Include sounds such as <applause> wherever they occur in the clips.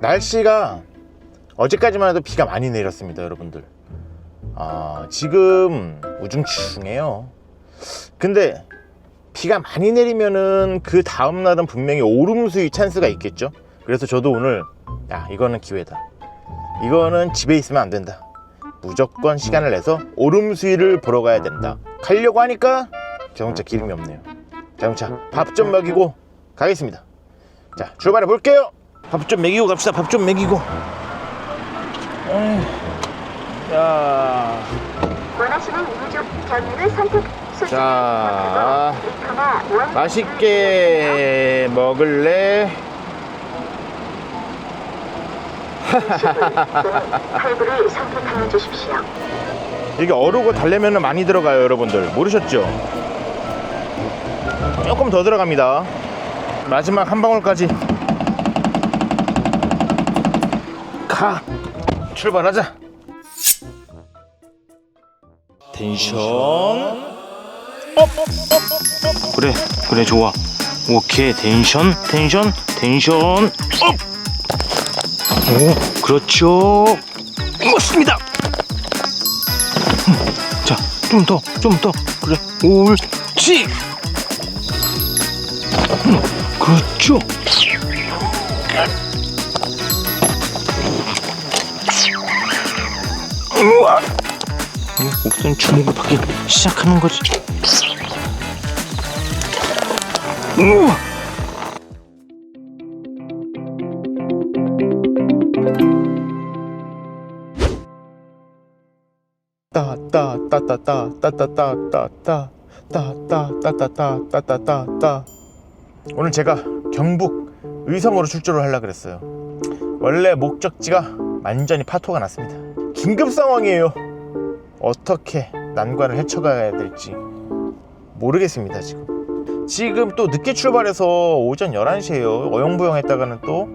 날씨가 어제까지만 해도 비가 많이 내렸습니다, 여러분들. 아, 지금 우중충해요. 근데 비가 많이 내리면은 그 다음 날은 분명히 오름수위 찬스가 있겠죠. 그래서 저도 오늘 야 이거는 기회다. 이거는 집에 있으면 안 된다. 무조건 시간을 내서 오름수위를 보러 가야 된다. 가려고 하니까 자동차 기름이 없네요. 자동차 밥 좀 먹이고 가겠습니다. 자 출발해 볼게요. 밥 좀 먹이고 갑시다. 밥 좀 먹이고. 야. 원하시는 우족 경유를 선택. 자, 맛있게 먹을래? 선택하여 주십시오. 이게 어르고 달래면 많이 들어가요, 여러분들. 모르셨죠? 조금 더 들어갑니다. 마지막 한 방울까지. 가! 출발하자! 텐션 업! 그래, 그래, 좋아. 오케이, 텐션, 텐션, 텐션 업! 오, 그렇죠. 멋있습니다. 자, 좀 더, 좀 더. 그래, 옳지. 음, 그렇죠. 우와. 목선 주먹을 받기 시작하는 거지. 우와. 따따따따따따따따따따따따따따따따따 오늘 제가 경북 의성으로 출조를 하려 그랬어요. 원래 목적지가 완전히 파토가 났습니다. 긴급 상황이에요. 어떻게 난관을 헤쳐가야 될지 모르겠습니다 지금. 지금 또 늦게 출발해서 오전 11시에요. 어영부영 했다가는 또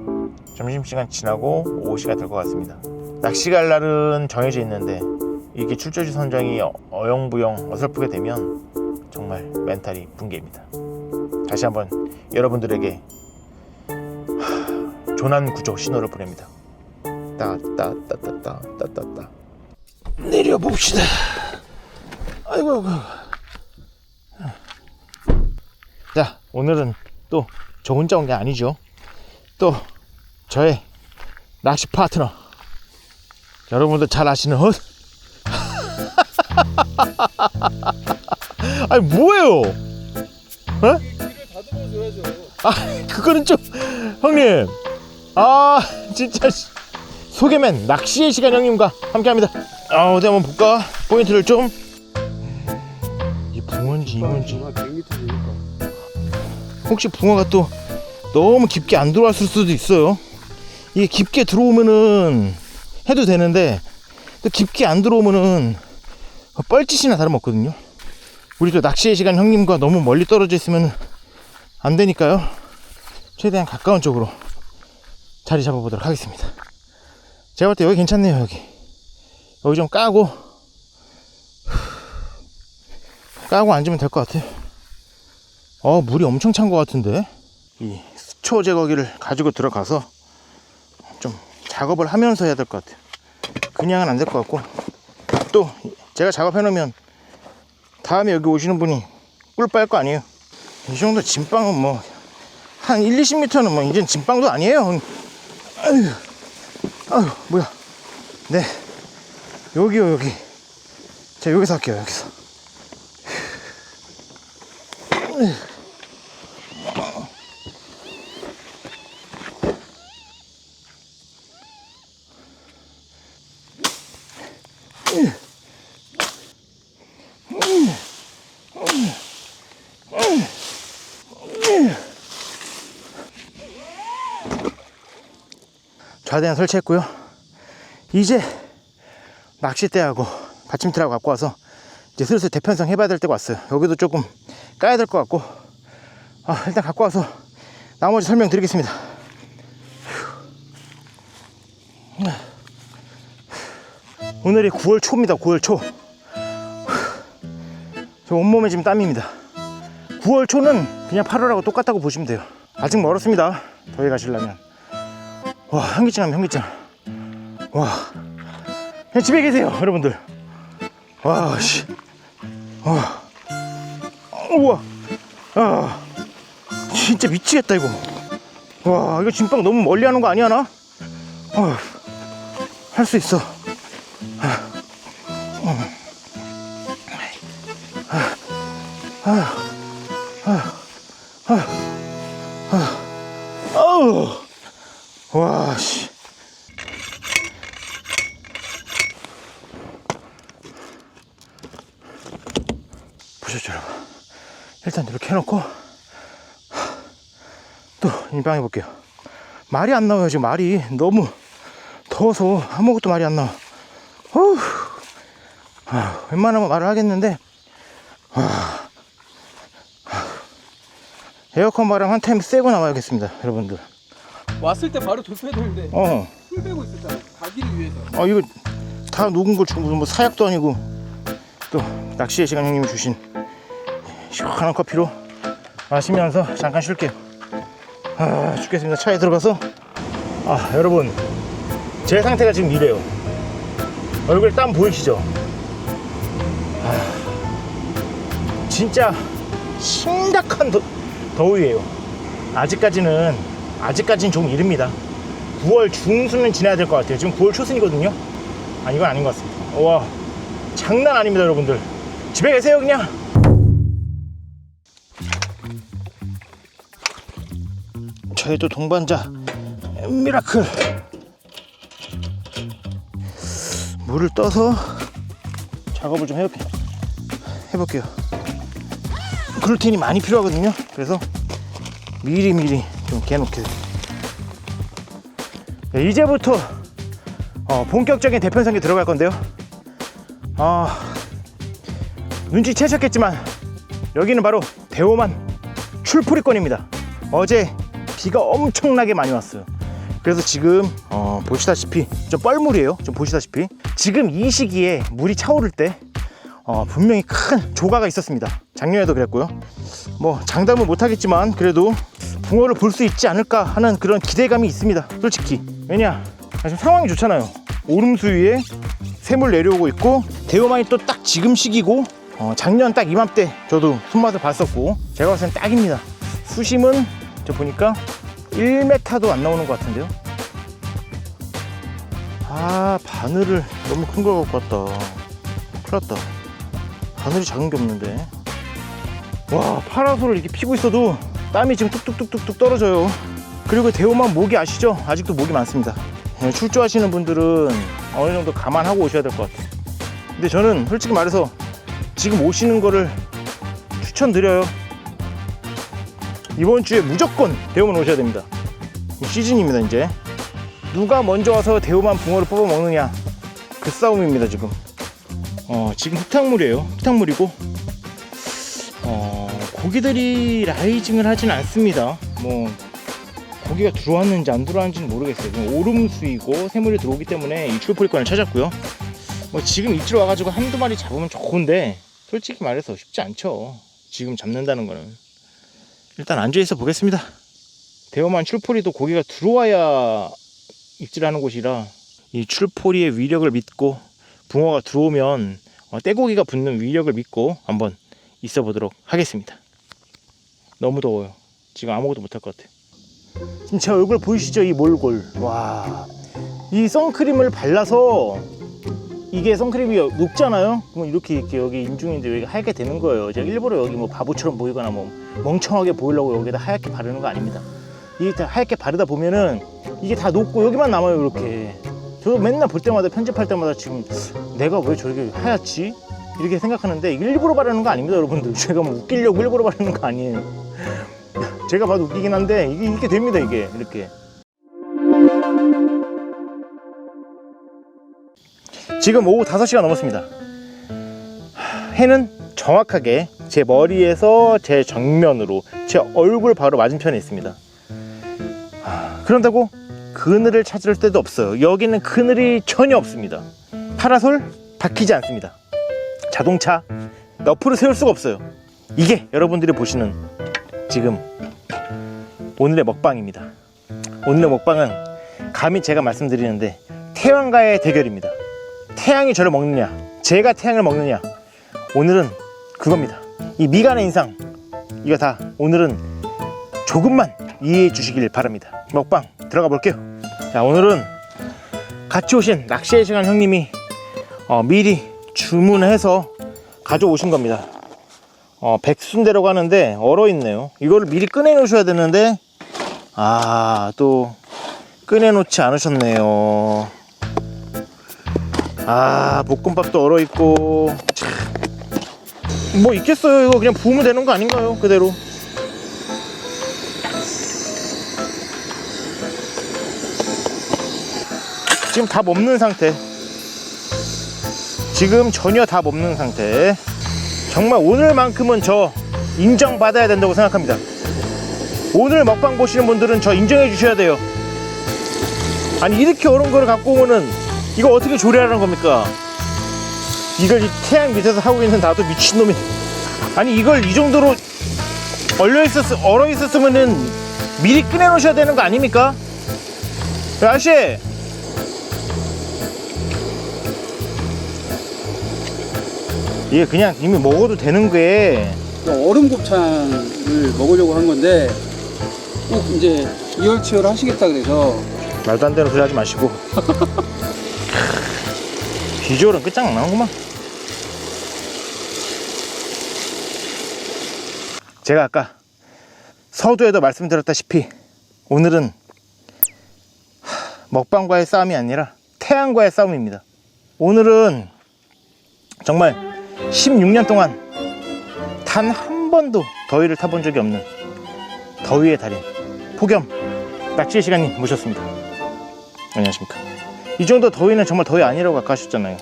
점심시간 지나고 오후 시간 될것 같습니다. 낚시 갈 날은 정해져 있는데 이게 출조지 선정이 어- 어영부영 어설프게 되면 정말 멘탈이 붕괴입니다. 다시 한번 여러분들에게 조난 구조 신호를 보냅니다. 따따따따따따따 내려 봅시다. 아이고 아이고. 자 오늘은 또 저 혼자 온 게 아니죠. 또 저의 낚시 파트너 여러분들 잘 아시는 헛. <laughs> 아니 뭐예요? 에? 어? 아 그거는 좀 형님 아 진짜 씨. 소개맨 낚시의 시간 형님과 함께합니다. 아 어디 한번 볼까 포인트를 좀 이 붕어인지 이건지 혹시 붕어가 또 너무 깊게 안 들어왔을 수도 있어요. 이게 깊게 들어오면은 해도 되는데 또 깊게 안 들어오면은 뻘짓이나 다름없거든요. 우리 또 낚시의 시간 형님과 너무 멀리 떨어져 있으면 안 되니까요. 최대한 가까운 쪽으로 자리 잡아보도록 하겠습니다. 제가 볼 때 여기 괜찮네요, 여기. 여기 좀 까고, 까고 앉으면 될 것 같아요. 어, 물이 엄청 찬 것 같은데? 이 수초 제거기를 가지고 들어가서 좀 작업을 하면서 해야 될 것 같아요. 그냥은 안 될 것 같고, 또 제가 작업해 놓으면 다음에 여기 오시는 분이 꿀 빨 거 아니에요. 이 정도 진빵은 뭐, 한 1, 20m는 뭐, 이젠 진빵도 아니에요. 아유, 아유, 뭐야. 네. 여기요, 여기. 자, 여기서 할게요, 여기서. 좌대는 설치했고요. 이제 낚싯대하고 받침대라고 갖고 와서 이제 슬슬 대편성 해봐야 될 때가 왔어요. 여기도 조금 까야 될 것 같고 아, 일단 갖고 와서 나머지 설명드리겠습니다. 오늘이 9월 초입니다. 9월 초. 저 온몸에 지금 땀입니다. 9월 초는 그냥 8월하고 똑같다고 보시면 돼요. 아직 멀었습니다. 더위 가시려면. 와, 현기증 하면 현기증. 와. 그냥 집에 계세요, 여러분들. 와, 씨. 와. 우와. 아. 진짜 미치겠다, 이거. 와, 이거 진빵 너무 멀리 하는 거 아니야, 나? 어, 할 수 있어. 보셨죠, 여러분? 일단 이렇게 해놓고 또 인방해 볼게요. 말이 안 나와요, 지금 말이 너무 더워서 아무것도 말이 안 나와. 어후. 아, 웬만하면 말을 하겠는데 아, 아. 에어컨 바람 한 타임 쐬고 나와야겠습니다, 여러분들. 왔을 때 바로 되는데 어. 풀 빼고 있었잖아 가기를 위해서 아 이거 다 녹은 걸 주고 뭐 사약도 아니고 또 낚시의 시간 형님이 주신 시원한 커피로 마시면서 잠깐 쉴게요 아 죽겠습니다 차에 들어가서 아 여러분 제 상태가 지금 이래요 얼굴에 땀 보이시죠 아, 진짜 심각한 더, 더위예요 아직까지는 아직까지는 좀 이릅니다 9월 중순은 지나야 될 것 같아요. 지금 9월 초순이거든요. 아 이건 아닌 것 같습니다. 와 장난 아닙니다, 여러분들. 집에 계세요 그냥. 저희 또 동반자 미라클 물을 떠서 작업을 좀 해볼게요. 해볼게요. 글루텐이 많이 필요하거든요. 그래서 미리 미리 좀 개놓게 네, 이제부터 어, 본격적인 대편성에 들어갈 건데요. 아, 눈치채셨겠지만 여기는 바로 대호만 출포리권입니다. 어제 비가 엄청나게 많이 왔어요. 그래서 지금 어, 보시다시피 좀 뻘물이에요. 좀 보시다시피 지금 이 시기에 물이 차오를 때 어, 분명히 큰 조가가 있었습니다. 작년에도 그랬고요. 뭐 장담은 못하겠지만 그래도 붕어를 볼 수 있지 않을까 하는 그런 기대감이 있습니다. 솔직히 왜냐 아, 지금 상황이 좋잖아요. 오름 수 위에 샘물 내려오고 있고 대호만이 또 딱 지금 시기고 어, 작년 딱 이맘때 저도 손맛을 봤었고 제가 봤을 땐 딱입니다. 수심은 저 보니까 1m도 안 나오는 것 같은데요. 아 바늘을 너무 큰 걸 갖고 왔다. 큰일 났다. 바늘이 작은 게 없는데. 와 파라솔을 이렇게 피고 있어도 땀이 지금 뚝뚝뚝뚝뚝 떨어져요 그리고 대호만 모기 아시죠? 아직도 모기 많습니다 예, 출조하시는 분들은 어느 정도 감안하고 오셔야 될 것 같아요 근데 저는 솔직히 말해서 지금 오시는 거를 추천드려요 이번 주에 무조건 대호만 오셔야 됩니다 이 시즌입니다 이제 누가 먼저 와서 대호만 붕어를 뽑아 먹느냐 그 싸움입니다 지금 어, 지금 흙탕물이에요 흙탕물이고 어, 고기들이 라이징을 하진 않습니다. 뭐 고기가 들어왔는지 안 들어왔는지는 모르겠어요. 오름수이고 새물이 들어오기 때문에 이 출포리권을 찾았고요. 뭐 지금 입질 와가지고 한두 마리 잡으면 좋은데 솔직히 말해서 쉽지 않죠. 지금 잡는다는 거는 일단 앉아 있어 보겠습니다. 대어만 출포리도 고기가 들어와야 입질하는 곳이라 이 출포리의 위력을 믿고 붕어가 들어오면 어, 떼고기가 붙는 위력을 믿고 한번 있어 보도록 하겠습니다. 너무 더워요. 지금 아무것도 못할 것 같아요. 지금 제 얼굴 보이시죠? 이 몰골. 와. 이 선크림을 발라서 이게 선크림이 녹잖아요? 그러면 이렇게, 이렇게 여기 인중인데 여기 하얗게 되는 거예요. 제가 일부러 여기 뭐 바보처럼 보이거나 뭐 멍청하게 보이려고 여기다 하얗게 바르는 거 아닙니다. 이게 다 하얗게 바르다 보면은 이게 다 녹고 여기만 남아요, 이렇게. 저도 맨날 볼 때마다 편집할 때마다 지금 내가 왜 저렇게 하얗지? 이렇게 생각하는데 일부러 바르는 거 아닙니다 여러분들 <laughs> 제가 뭐 웃기려고 일부러 바르는 거 아니에요 제가 봐도 웃기긴 한데 이게 이렇게 됩니다 이게 이렇게 지금 오후 5시가 넘었습니다. 해는 정확하게 제 머리에서 제 정면으로 제 얼굴 바로 맞은편에 있습니다. 아, 그런다고 그늘을 찾을 데도 없어요. 여기는 그늘이 전혀 없습니다. 파라솔 박히지 않습니다. 자동차 너프를 세울 수가 없어요. 이게 여러분들이 보시는 지금 오늘의 먹방입니다. 오늘의 먹방은 감히 제가 말씀드리는데 태양과의 대결입니다. 태양이 저를 먹느냐, 제가 태양을 먹느냐. 오늘은 그겁니다. 이 미간의 인상 이거 다 오늘은 조금만 이해해 주시길 바랍니다. 먹방 들어가 볼게요. 자 오늘은 같이 오신 낚시의 시간 형님이 어, 미리 주문해서 가져오신 겁니다. 어, 백순대라고 하는데 얼어 있네요. 이거를 미리 꺼내 놓으셔야 되는데 아 또 꺼내 놓지 않으셨네요. 아 볶음밥도 얼어 있고 참. 뭐 있겠어요. 이거 그냥 부으면 되는 거 아닌가요? 그대로. 지금 다 먹는 상태. 지금 전혀 다 먹는 상태. 정말 오늘만큼은 저 인정받아야 된다고 생각합니다. 오늘 먹방 보시는 분들은 저 인정해 주셔야 돼요. 아니 이렇게 어려운 거를 갖고 오면은 이거 어떻게 조리하라는 겁니까? 이걸 이 태양 밑에서 하고 있는 나도 미친놈이. 아니 이걸 이 정도로 얼려 있었 얼어 있었으면은 미리 꺼내 놓으셔야 되는 거 아닙니까? 야, 아저씨! 이게 그냥 이미 먹어도 되는 게 얼음 곱창을 먹으려고 한 건데 꼭 이제 이열치열 하시겠다 그래서. 말도 안 되는 소리 하지 마시고 <laughs> 비주얼은 끝장나는구만. 제가 아까 서두에도 말씀드렸다시피 오늘은 하, 먹방과의 싸움이 아니라 태양과의 싸움입니다. 오늘은 정말 16년 동안 단 한 번도 더위를 타본 적이 없는 더위의 달인 폭염 낚시 시간님 모셨습니다. 안녕하십니까 이 정도 더위는 정말 더위 아니라고 아까 하셨잖아요.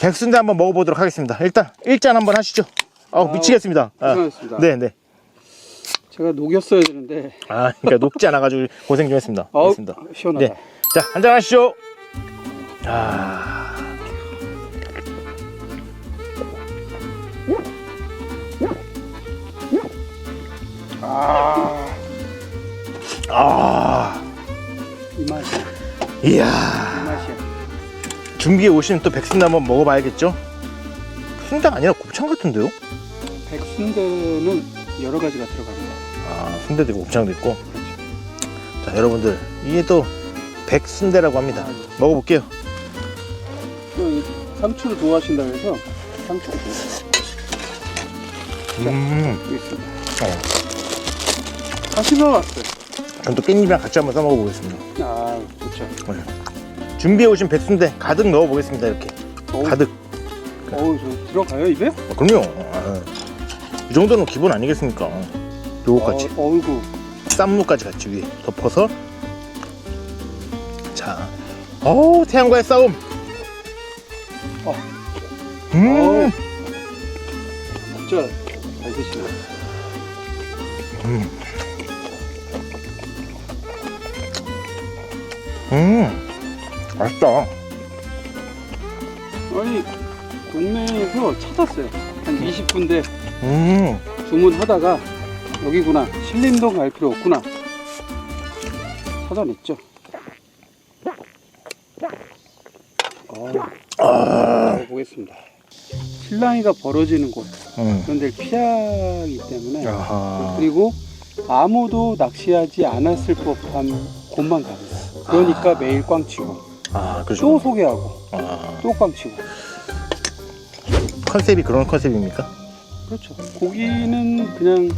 백순대 한번 먹어보도록 하겠습니다. 일단 일잔 한번 하시죠. 아 미치겠습니다. 아, 고생하셨습니다. 네네. 제가 녹였어야 되는데. 아 그러니까 녹지 않아가지고 고생 좀 했습니다. 아우 알겠습니다. 시원하다. 네. 자 한잔 하시죠. 아. 아, 아, 이 맛이야. 이야 이 맛이야. 준비해 오신 또 백순대 한번 먹어봐야겠죠 순대가 아니라 곱창 같은데요? 백순대는 여러 가지가 들어갑니다. 아 순대도 있고 곱창도 있고 자 여러분들 이게 또 백순대라고 합니다 먹어볼게요 또 상추를 좋아하신다 그래서 상추를 음 여기 있습니다. 어. 다시 넣어왔어요. 그럼 또 깻잎이랑 같이 한번 싸 먹어 보겠습니다. 아, 좋죠. 준비해 오신 백순대 가득 넣어 보겠습니다 이렇게. 어우, 가득. 어우, 저 들어가요 입에? 어, 그럼요. 아, 이 정도는 기본 아니겠습니까? 요거까지. 어, 어이구. 쌈무까지 같이 위에 덮어서. 자. 어우 태양과의 싸움. 어. 음. 어우. 진짜 잘 드시네. 음, 맛있다. 아니 동네에서 찾았어요. 한 20군데 음, 주문하다가 여기구나 신림동 갈 필요 없구나 찾아냈죠. 어, 보겠습니다. 실랑이가 벌어지는 곳 음. 그런 데를 피하기 때문에 아하. 그리고 아무도 낚시하지 않았을 법한 곳만 갑니다. 그러니까 매일 꽝치고 아, 또. 소개하고 아, 또 꽝치고 컨셉이 그런 컨셉입니까? 그렇죠. 고기는 그냥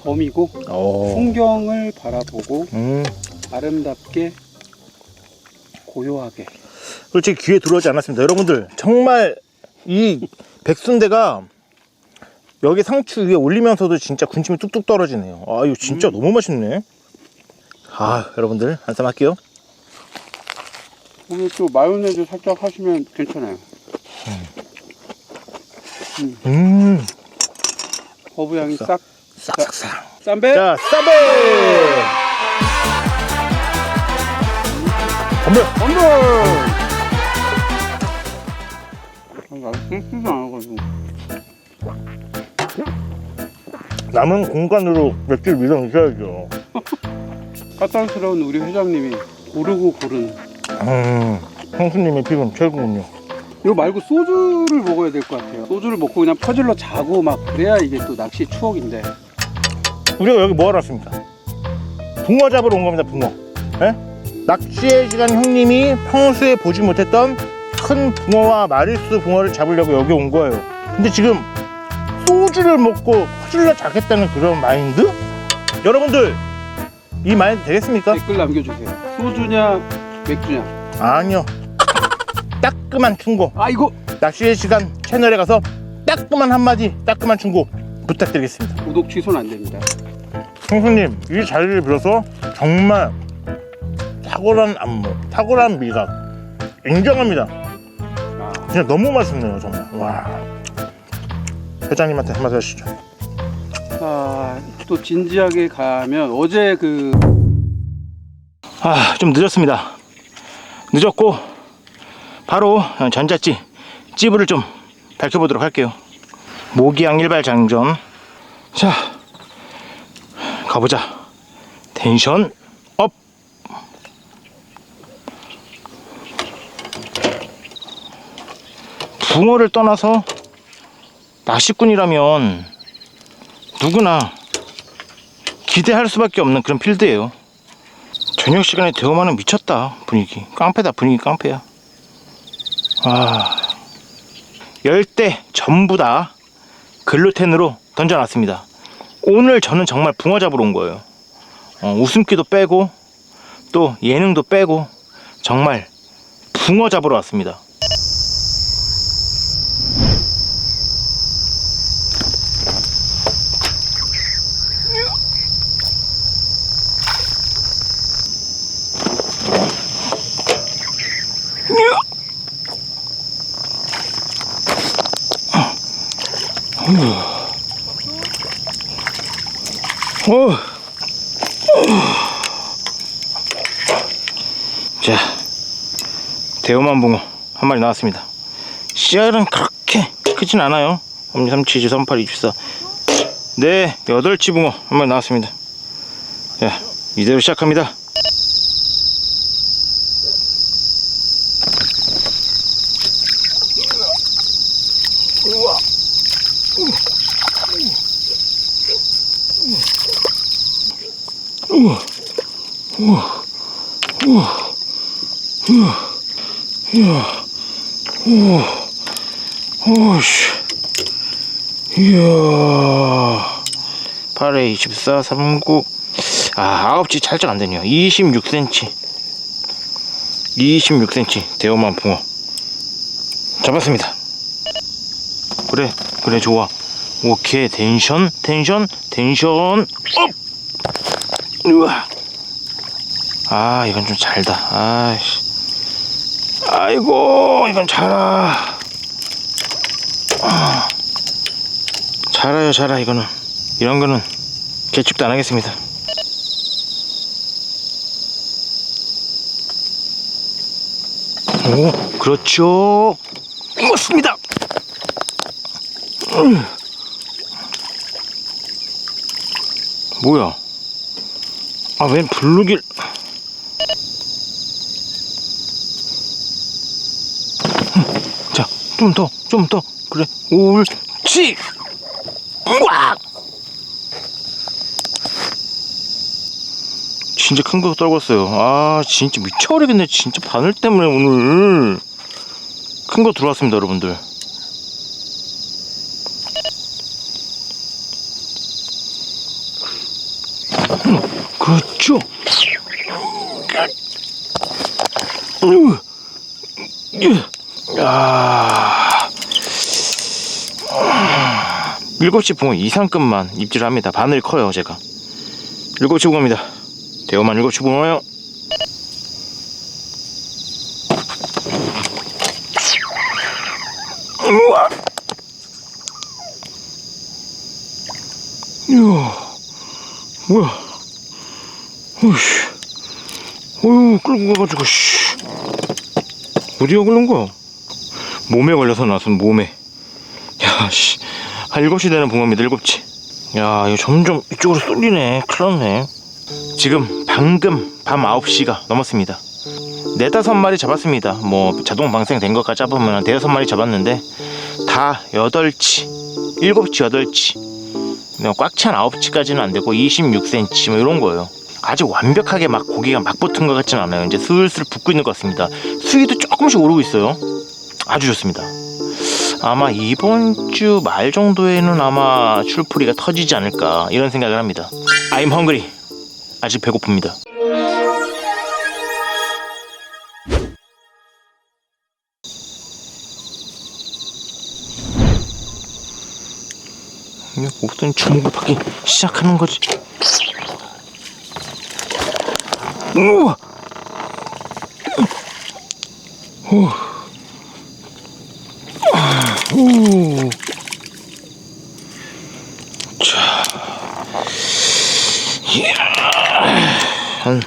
범이고 오. 풍경을 바라보고 음, 아름답게 고요하게 솔직히 귀에 들어오지 않았습니다. 여러분들, 정말 이 백순대가 여기 상추 위에 올리면서도 진짜 군침이 뚝뚝 떨어지네요. 아, 이거 진짜 너무 맛있네. 아, 여러분들, 한쌈 할게요. 오늘 또 마요네즈 살짝 하시면 괜찮아요. 음, 허브 향이 싹 싹싹싹. 쌈배 자, 쌈배! 건배! 건물. 한가 아, 끓지도 않아가지고. 남은 공간으로 맥주를 밀어넣으셔야죠. 까탈스러운 우리 회장님이 고르고 고른. 음, 형수님의 픽은 최고군요. 이거 말고 소주를 먹어야 될 것 같아요. 소주를 먹고 그냥 퍼질러 자고 막 그래야 이게 또 낚시 추억인데. 우리가 여기 뭐 하러 왔습니까? 붕어 잡으러 온 겁니다, 붕어. 예? 낚시의 시간 형님이 평소에 보지 못했던 큰 붕어와 마리수 붕어를 잡으려고 여기 온 거예요. 근데 지금 소주를 먹고 퍼질러 자겠다는 그런 마인드? 여러분들, 이 마인드 되겠습니까? 댓글 남겨주세요. 소주냐 맥주냐. 아니요. 따끔한 충고. 아 이거 낚시의 시간 채널에 가서 따끔한 한마디, 따끔한 충고 부탁드리겠습니다. 구독 취소는 안 됩니다. 형수님 이 자리를 빌어서 정말 탁월한 안무 탁월한 미각 인정합니다 아, 진짜 너무 맛있네요 정말 와 회장님한테 한마디 하시죠 아, 또 진지하게 가면 어제 그 아 좀 늦었습니다. 늦었고 바로 전자찌 찌부를 좀 밝혀보도록 할게요. 모기향 일발 장전. 자 가보자. 텐션 업! 붕어를 떠나서 낚시꾼이라면 누구나 기대할 수밖에 없는 그런 필드예요. 저녁 시간에 대호만은 미쳤다 분위기. 깡패다 분위기 깡패야. 아 열대 전부 다 글루텐으로 던져놨습니다. 오늘 저는 정말 붕어 잡으러 온 거예요. 어, 웃음기도 빼고 또 예능도 빼고 정말 붕어 잡으러 왔습니다 어. 자, 대우만 붕어 한 마리 나왔습니다. 씨알은 그렇게 크진 않아요. 엄니 3치 38 24. 네, 여덟치 붕어 한 마리 나왔습니다. 자, 이대로 시작합니다. 오씨. 이야. 8에 24, 39. 아, 아홉치 살짝 안 되네요. 26cm. 26cm. 대어만 붕어. 잡았습니다. 그래, 그래, 좋아. 오케이, 텐션, 텐션, 텐션, 업! 우와. 아, 이건 좀 잘다. 아이씨. 아이고, 이건 자라. 아, 자라요, 자라, 이거는. 이런 거는 개축도 안 하겠습니다. 오, 그렇죠. 맞습니다. 음. 뭐야? 아, 웬 블루길? 좀 더, 좀 더. 그래, 옳지! 우와! 진짜 큰 거 떨궜어요. 아, 진짜 미쳐버리겠네. 진짜 바늘 때문에 오늘. 큰 거 들어왔습니다, 여러분들. 그렇죠. 으, 으, 아. 7시 붕어 이상급만 입질 합니다. 바늘 커요 제가. 7시 붕어입니다. 대어만 7시 붕어요. 우와! 이야 뭐야? 오이씨. 어휴 끌고 가가지고 씨. 어디가 걸린 거야? 몸에 걸려서 나선 몸에. 야씨. 한 7시 되는 붕어입니다. 7시. 야 이거 점점 이쪽으로 쏠리네. 큰일 났네. 지금 방금 밤 9시가 넘었습니다. 네다섯 마리 잡았습니다. 뭐 자동 방생 된 것까지 잡으면 한 대여섯 마리 잡았는데 다 8치 7치 8치 꽉 찬 9치까지는 안 되고 26cm 뭐 이런 거예요. 아직 완벽하게 막 고기가 막 붙은 것 같지는 않아요. 이제 슬슬 붙고 있는 것 같습니다. 수위도 조금씩 오르고 있어요. 아주 좋습니다 아마 이번 주 말 정도에는 아마 출풀이가 터지지 않을까 이런 생각을 합니다. I'm hungry. 아직 배고픕니다. 모든 주먹을 받기 시작하는 거지. 우와! 후. 후. 자, 한,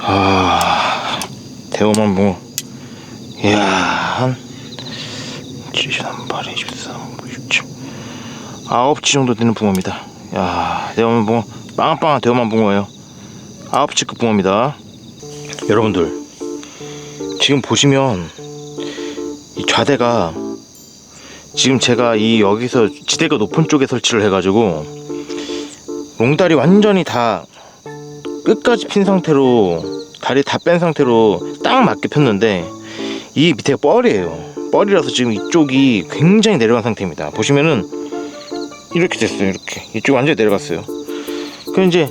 아, 대호만 뭐, 이야, 한, 73, 23, 67, 아홉 치 정도 되는 붕어입니다. 야, 대호만 붕어, 빵빵한 대호만 붕어예요. 아홉 치급 붕어입니다. 여러분들, 지금 보시면 이 좌대가 지금 제가 이 여기서 지대가 높은 쪽에 설치를 해가지고 롱다리 완전히 다 끝까지 핀 상태로 다리 다 뺀 상태로 딱 맞게 폈는데 이 밑에가 뻘이에요. 뻘이라서 지금 이쪽이 굉장히 내려간 상태입니다. 보시면은 이렇게 됐어요 이렇게. 이쪽 완전히 내려갔어요. 그럼 이제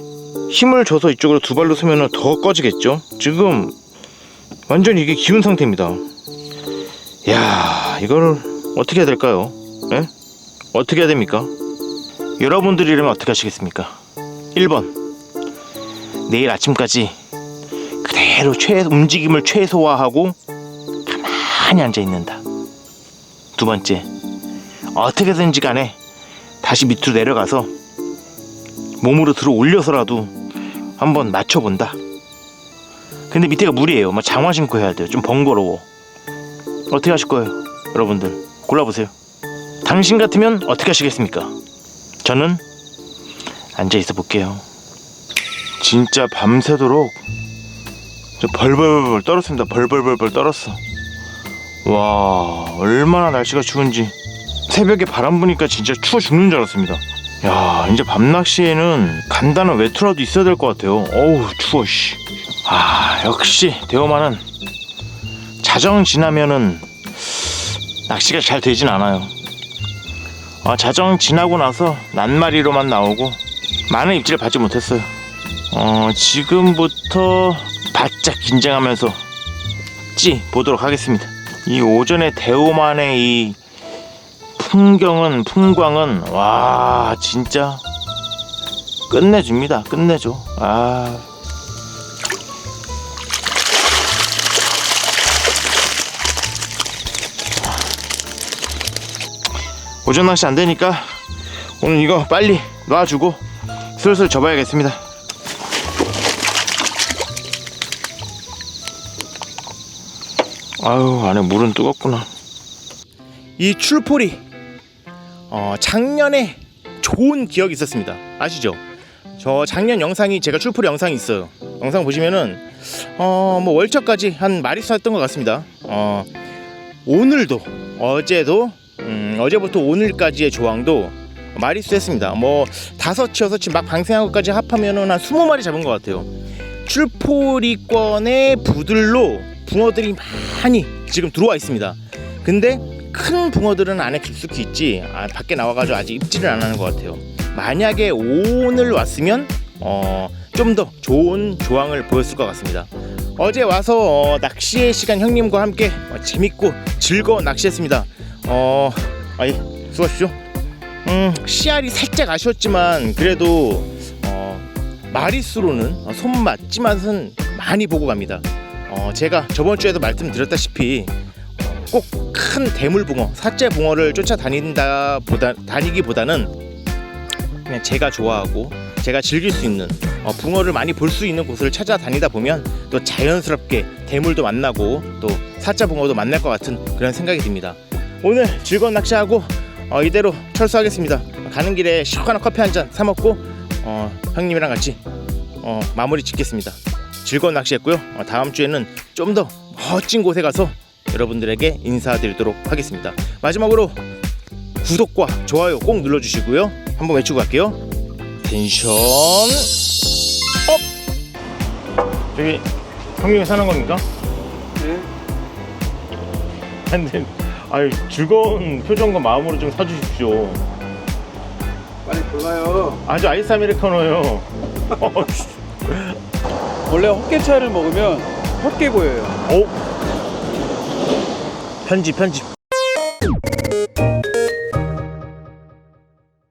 힘을 줘서 이쪽으로 두 발로 서면은 더 꺼지겠죠? 지금 완전 이게 기운 상태입니다. 야, 이걸 어떻게 해야 될까요? 예? 어떻게 해야 됩니까? 여러분들이라면 어떻게 하시겠습니까? 1번. 내일 아침까지 그대로 최 움직임을 최소화하고 가만히 앉아 있는다. 두 번째. 어떻게든지 간에 다시 밑으로 내려가서 몸으로 들어 올려서라도 한번 맞춰본다. 근데 밑에가 물이에요. 막 장화 신고 해야 돼요. 좀 번거로워. 어떻게 하실 거예요? 여러분들 골라보세요. 당신 같으면 어떻게 하시겠습니까? 저는 앉아 있어 볼게요. 진짜 밤새도록 저 벌벌벌 떨었습니다. 벌벌벌벌 떨었어. 와 얼마나 날씨가 추운지 새벽에 바람 부니까 진짜 추워 죽는 줄 알았습니다. 야 이제 밤 낚시에는 간단한 외투라도 있어야 될 것 같아요. 어우 추워 씨. 아 역시 대호만은 자정 지나면은 낚시가 잘 되진 않아요. 아, 자정 지나고 나서 낱마리로만 나오고 많은 입질을 받지 못했어요. 어, 지금부터 바짝 긴장하면서 찌 보도록 하겠습니다. 이 오전에 대호만의 이 풍경은 풍광은 와 진짜 끝내줍니다. 끝내줘. 아. 오전 낚시 안 되니까 오늘 이거 빨리 놔주고 슬슬 접어야겠습니다. 아유 안에 물은 뜨겁구나. 이 출포리 어, 작년에 좋은 기억이 있었습니다. 아시죠? 저 작년 영상이 제가 출포리 영상이 있어요. 영상 보시면은 어 뭐 월척까지 한 마리수 했던 것 같습니다. 어 오늘도 어제도 음, 어제부터 오늘까지의 조항도 마리수 했습니다. 뭐 다섯 치 여섯 치 막 방생한 것까지 합하면은 한 스무 마리 잡은 것 같아요. 출포리권의 부들로 붕어들이 많이 지금 들어와 있습니다. 근데 큰 붕어들은 안에 깊숙이 있지 아, 밖에 나와가지고 아직 입질을 안 하는 것 같아요. 만약에 오늘 왔으면 어, 좀 더 좋은 조항을 보였을 것 같습니다. 어제 와서 어, 낚시의 시간 형님과 함께 어, 재밌고 즐거운 낚시했습니다. 어, 아이 수고하십시오. 음, 씨알이 살짝 아쉬웠지만 그래도 어, 마리수로는 어, 손맛 찌맛은 많이 보고 갑니다. 어, 제가 저번 주에도 말씀드렸다시피 꼭 큰 대물붕어, 사째 붕어를 쫓아다닌다 보다 다니기보다는 그냥 제가 좋아하고 제가 즐길 수 있는 어, 붕어를 많이 볼 수 있는 곳을 찾아다니다 보면 또 자연스럽게 대물도 만나고 또 사자 붕어도 만날 것 같은 그런 생각이 듭니다. 오늘 즐거운 낚시하고 어, 이대로 철수하겠습니다. 가는 길에 시원한 커피 한 잔 사 먹고 어, 형님이랑 같이 어, 마무리 짓겠습니다. 즐거운 낚시했고요. 어, 다음 주에는 좀 더 멋진 곳에 가서 여러분들에게 인사드리도록 하겠습니다. 마지막으로 구독과 좋아요 꼭 눌러주시고요. 한번 외치고 갈게요. 텐션 업! 저기 형님이 사는 겁니까? 네. 근데 아유 즐거운 표정과 마음으로 좀 사주십시오. 빨리 들어가요. 아주 아이스 아메리카노예요. 어, 원래 헛개차를 먹으면 헛개 보여요. 오. 편집 편집.